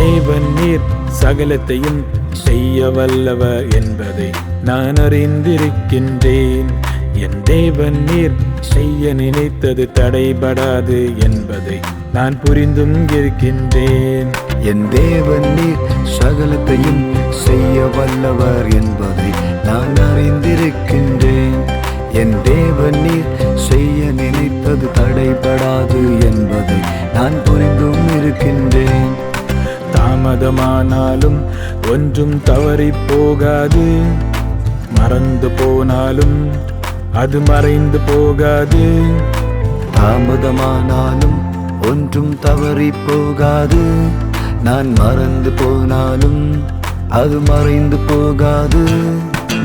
தேவன் நீர் சகலத்தையும் செய்ய வல்லவர் என்பதை நான் அறிந்திருக்கின்றேன். என் தேவன் நீர் செய்ய நினைத்தது தடைபடாது என்பதை நான் புரிந்தும் இருக்கின்றேன். என் தேவன் நீர் சகலத்தையும் செய்ய வல்லவர் என்பதை நான் அறிந்திருக்கின்றேன். என் தேவன் நீர் செய்ய நினைத்தது தடைபடாது தாமதமானாலும் ஒன்றும் தவறி போகாது மறந்து போனாலும் அது மறைந்து போகாது. தாமதமானாலும் ஒன்றும் தவறி போகாது நான் மறந்து போனாலும் அது மறைந்து போகாது.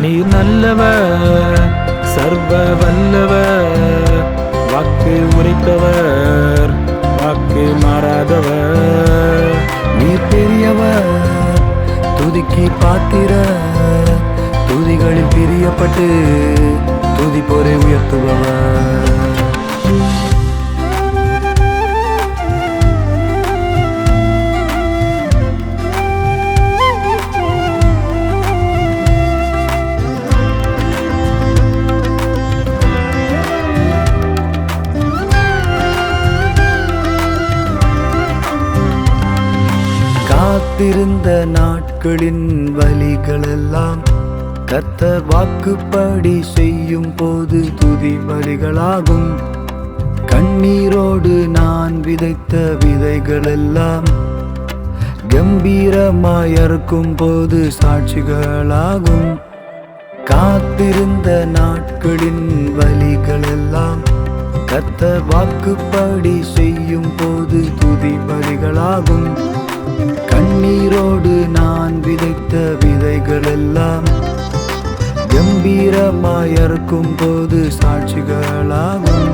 நீர் நல்லவர் சர்வ வல்லவர் வாக்கு உரைத்தவர் வாக்கு மாறாதவர். நீர் துதிக்கு பாத்திர துதிகளில் பிரியப்பட்டு துதி பொறை உயர்த்துபவர். காத்திருந்த நாட்களின் வழிகளெல்லாம் கத்த வாக்குப்படி செய்யும் போது துதி வழிகளாகும் கண்ணீரோடு நான் விதைத்த விதைகளெல்லாம் கம்பீரமாயறுக்கும் போது சாட்சிகளாகும். காத்திருந்த நாட்களின் வழிகளெல்லாம் கத்த வாக்குப்படி செய்யும் போது துதி வழிகளாகும் கண்ணீரோடு விதைத்த விதைகளெல்லாம் கம்பீரமாயறுக்கும் போது சாட்சிகளாகும்.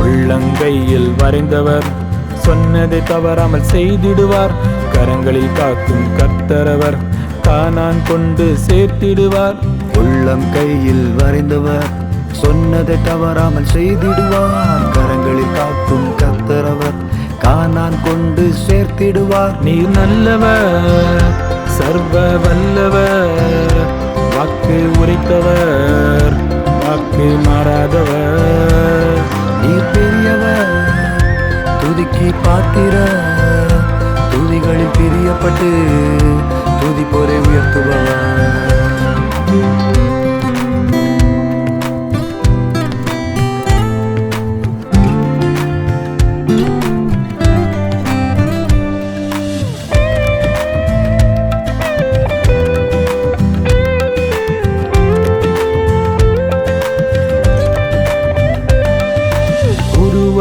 உள்ளங்கையில் வரைந்தவர் சொன்னதை தவறாமல் செய்திடுவார். கரங்களில் காக்கும் கர்த்தரவர் கானான் கொண்டு சேர்த்திடுவார். உள்ளம் கையில் வரைந்தவர் சொன்னதை தவறாமல் செய்திடுவார். கரங்களில் காக்கும் கத்தரவர் காணான் கொண்டு சேர்த்திடுவார். நீர் நல்லவர். சர்வ வல்லவர் வாக்கு உரைத்தவர்.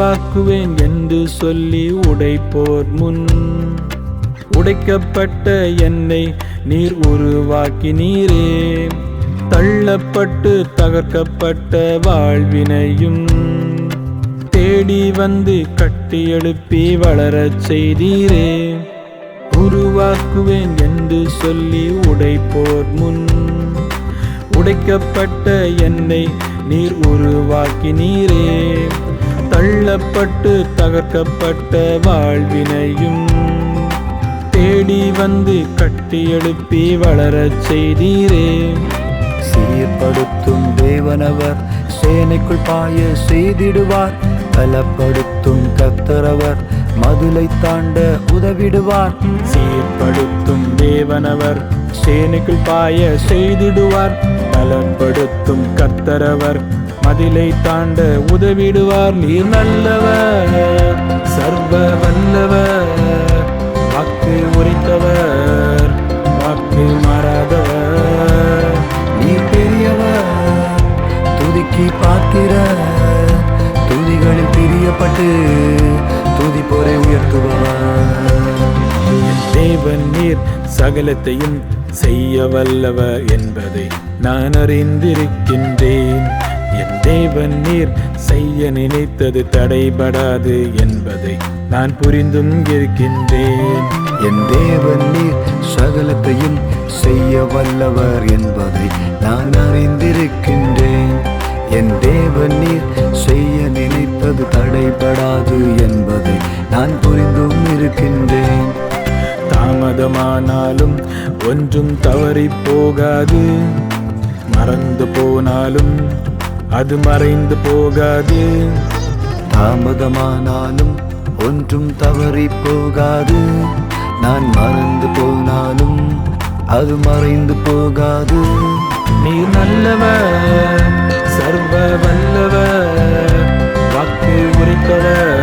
உருவாக்குவேன் என்று சொல்லி உடைப்போர் முன். உடைக்கப்பட்ட என்னை நீர் உருவாக்கி நீரே. தள்ளப்பட்டு தகர்க்கப்பட்ட வாழ்வினையும் தேடி வந்து கட்டி எழுப்பி வளரச் செய்தீரே. உருவாக்குவேன் என்று சொல்லி உடைப்போர் முன். உடைக்கப்பட்ட என்னை நீர் உருவாக்கி நீரே. தள்ளப்பட்டு தகர்க்கப்பட்ட வாழ்வினையும் தேடி வந்து கட்டி எழுப்பி வளரச் செய்தீரே. சீர்படுத்தும் தேவனவர் சேனைக்குள் பாய செய்திடுவார். பலப்படுத்தும் கத்தரவர் மதுளை தாண்ட உதவிடுவார். சீர்படுத்தும் தேவனவர் சேனைக்குள் பாய செய்திடுவார். பலப்படுத்தும் கர்த்தரவர் மதிலை தாண்ட உதவிடுவார். நீர் நல்லவர் சர்வ வல்லவர். வாக்கு உரைத்தவர் வாக்கு மாறாதவர். நீர் பெரியவர் துதிக்கு பாத்திர துதிகளில் பிரியப்பட்டு உயர்த்துபவர். என் தேவன் நீர் சகலத்தையும் செய்ய வல்லவர் என்பதை நான் அறிந்திருக்கின்றேன். என் தேவன் நீர் செய்ய நினைத்தது தடைபடாது என்பதை நான் புரிந்தும் இருக்கின்றேன். என் தேவன் நீர் சகலத்தையும் செய்ய வல்லவர் என்பதை நான் அறிந்திருக்கின்றேன். என் தேவன் நீர் செய்ய நினைத்தது தடைபடாது என்பதை நான் புரிந்தும் இருக்கின்றேன். தாமதமானாலும் ஒன்றும் தவறி போகாது. மறந்து போனாலும் அது மறைந்து போகாது. தாமதமானாலும் ஒன்றும் தவறி போகாது. நான் மறந்து போனாலும் அது மறைந்து போகாது. நீர் நல்லவர் சர்வ வல்லவர் வாக்கு உரைத்தவர்.